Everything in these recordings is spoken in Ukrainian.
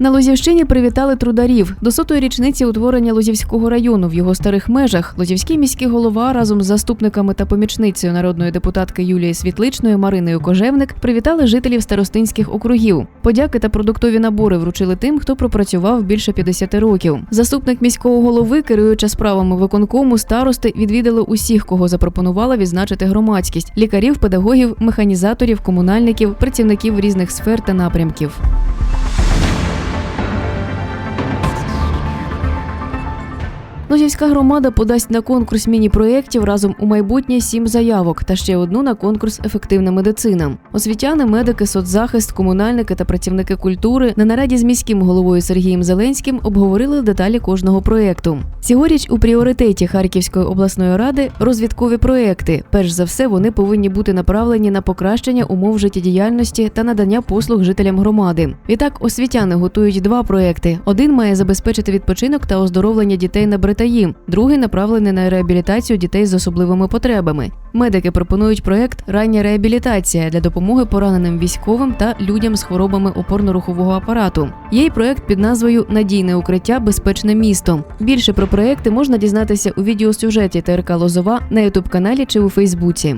На Лозівщині привітали трударів до сотої річниці утворення Лозівського району в його старих межах. Лозівський міський голова разом з заступниками та помічницею народної депутатки Юлії Світличною Мариною Кожевник привітали жителів старостинських округів. Подяки та продуктові набори вручили тим, хто пропрацював більше 50 років. Заступник міського голови, керуюча справами виконкому, старости відвідали усіх, кого запропонувала відзначити громадськість: лікарів, педагогів, механізаторів, комунальників, працівників різних сфер та напрямків. Лозівська громада подасть на конкурс міні-проєктів разом у майбутнє сім заявок та ще одну на конкурс Ефективна медицина. Освітяни, медики, соцзахист, комунальники та працівники культури на нараді з міським головою Сергієм Зеленським обговорили деталі кожного проєкту. Цьогоріч у пріоритеті Харківської обласної ради розвідкові проєкти. Перш за все, вони повинні бути направлені на покращення умов життєдіяльності та надання послуг жителям громади. Відтак, освітяни готують два проєкти. Один має забезпечити відпочинок та оздоровлення дітей на Бритаї, другий направлений на реабілітацію дітей з особливими потребами. Медики пропонують проект Рання реабілітація для допомоги пораненим військовим та людям з хворобами опорно-рухового апарату. Є й проект під назвою Надійне укриття Безпечне місто. Більше про проекти можна дізнатися у відеосюжеті ТРК Лозова на ютуб каналі чи у Фейсбуці.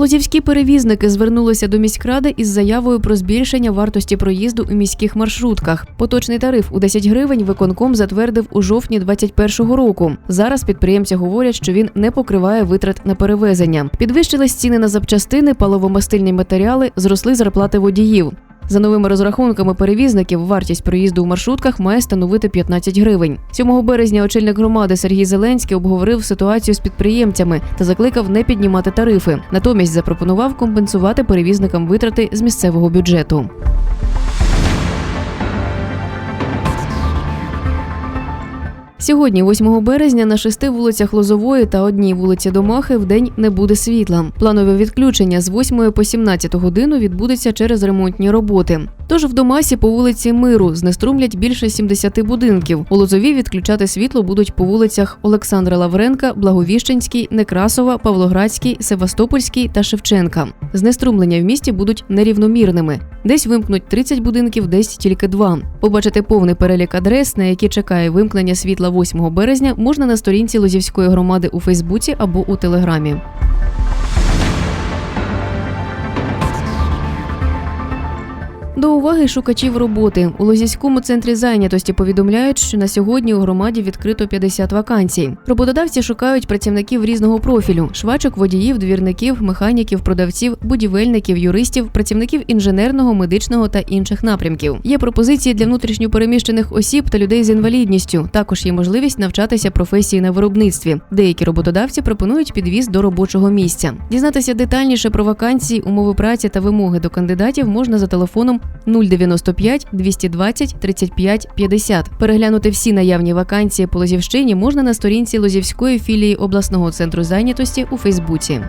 Лозівські перевізники звернулися до міськради із заявою про збільшення вартості проїзду у міських маршрутках. Поточний тариф у 10 гривень виконком затвердив у жовтні 2021 року. Зараз підприємці говорять, що він не покриває витрат на перевезення. Підвищились ціни на запчастини, паливомастильні матеріали, зросли зарплати водіїв. За новими розрахунками перевізників, вартість проїзду у маршрутках має становити 15 гривень. 7 березня очільник громади Сергій Зеленський обговорив ситуацію з підприємцями та закликав не піднімати тарифи. Натомість запропонував компенсувати перевізникам витрати з місцевого бюджету. Сьогодні, 8 березня, на шести вулицях Лозової та одній вулиці Домахи в день не буде світла. Планове відключення з 8 по 17 годину відбудеться через ремонтні роботи. Тож в Домасі по вулиці Миру знеструмлять більше 70 будинків. У Лозові відключати світло будуть по вулицях Олександра Лавренка, Благовіщенській, Некрасова, Павлоградській, Севастопольській та Шевченка. Знеструмлення в місті будуть нерівномірними. Десь вимкнуть 30 будинків, десь тільки два. Побачити повний перелік адрес, на які чекає вимкнення світла 8 березня, можна на сторінці Лозівської громади у Фейсбуці або у Телеграмі. До уваги шукачів роботи у Лозівському центрі зайнятості повідомляють, що на сьогодні у громаді відкрито 50 вакансій. Роботодавці шукають працівників різного профілю: швачок, водіїв, двірників, механіків, продавців, будівельників, юристів, працівників інженерного, медичного та інших напрямків. Є пропозиції для внутрішньопереміщених осіб та людей з інвалідністю. Також є можливість навчатися професії на виробництві. Деякі роботодавці пропонують підвіз до робочого місця. Дізнатися детальніше про вакансії, умови праці та вимоги до кандидатів можна за телефоном 095 220 35 50. Переглянути всі наявні вакансії по Лозівщині можна на сторінці Лозівської філії обласного центру зайнятості у Фейсбуці.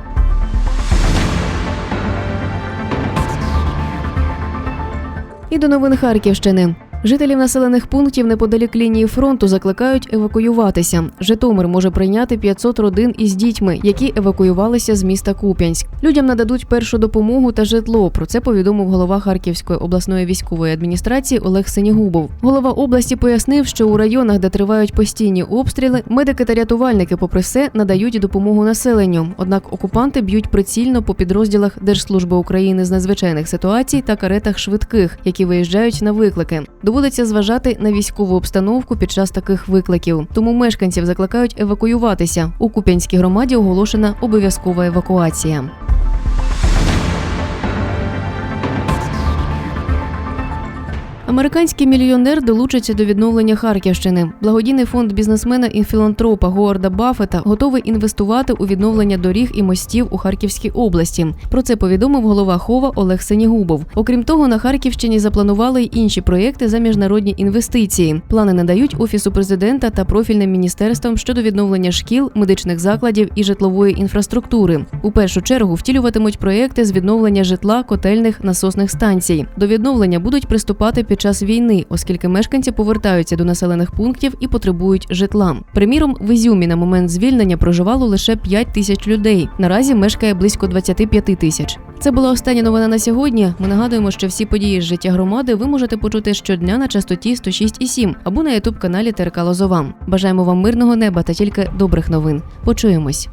І до новин Харківщини. Жителів населених пунктів неподалік лінії фронту закликають евакуюватися. Житомир може прийняти 500 родин із дітьми, які евакуювалися з міста Куп'янськ. Людям нададуть першу допомогу та житло. Про це повідомив голова Харківської обласної військової адміністрації Олег Синігубов. Голова області пояснив, що у районах, де тривають постійні обстріли, медики та рятувальники, попри все, надають допомогу населенню. Однак окупанти б'ють прицільно по підрозділах Держслужби України з надзвичайних ситуацій та каретах швидких, які виїжджають на виклики. Доводиться зважати на військову обстановку під час таких викликів. Тому мешканців закликають евакуюватися. У Куп'янській громаді оголошена обов'язкова евакуація. Американський мільйонер долучиться до відновлення Харківщини. Благодійний фонд бізнесмена і філантропа Говарда Баффета готовий інвестувати у відновлення доріг і мостів у Харківській області. Про це повідомив голова Хова Олег Сенігубов. Окрім того, на Харківщині запланували й інші проєкти за міжнародні інвестиції. Плани надають офісу президента та профільним міністерствам щодо відновлення шкіл, медичних закладів і житлової інфраструктури. У першу чергу втілюватимуть проєкти з відновлення житла, котельних насосних станцій. До відновлення будуть приступати під час війни, оскільки мешканці повертаються до населених пунктів і потребують житла. Приміром, в Ізюмі на момент звільнення проживало лише 5 тисяч людей. Наразі мешкає близько 25 тисяч. Це була остання новина на сьогодні. Ми нагадуємо, що всі події з життя громади ви можете почути щодня на частоті 106,7 або на ютуб каналі ТРК Лозова. Бажаємо вам мирного неба та тільки добрих новин. Почуємось.